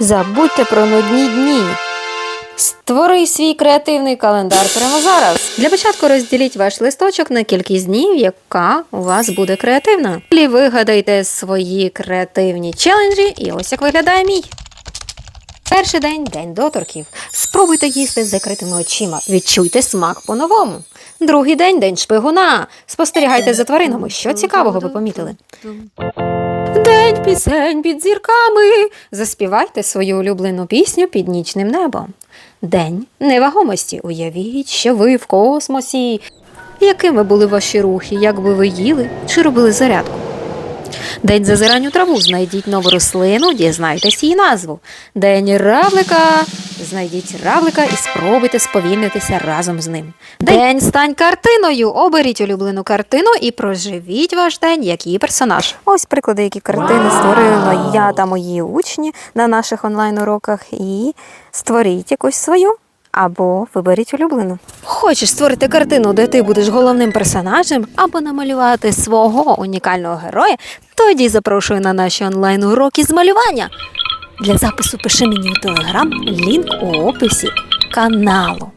Забудьте про нудні дні. Створи свій креативний календар прямо зараз. Для початку розділіть ваш листочок на кількість днів, яка у вас буде креативна. Далі вигадайте свої креативні челенджі, і ось як виглядає мій. Перший день день доторків. Спробуйте їсти з закритими очима. Відчуйте смак по-новому. Другий день день шпигуна. Спостерігайте за тваринами. Що цікавого ви помітили? День пісень під зірками. Заспівайте свою улюблену пісню під нічним небом. День невагомості. Уявіть, що ви в космосі. Якими були ваші рухи, як би ви їли чи робили зарядку? День зазирань у траву. Знайдіть нову рослину, дізнайтесь її назву. День равлика. Знайдіть равлика і спробуйте сповільнитися разом з ним. День стань картиною. Оберіть улюблену картину і проживіть ваш день як її персонаж. Ось приклади, які картини створила я та мої учні на наших онлайн-уроках. І створіть якусь свою. Або виберіть улюблену. Хочеш створити картину, де ти будеш головним персонажем, або намалювати свого унікального героя, тоді запрошую на наші онлайн-уроки з малювання. Для запису пиши мені у телеграм лінк у описі каналу.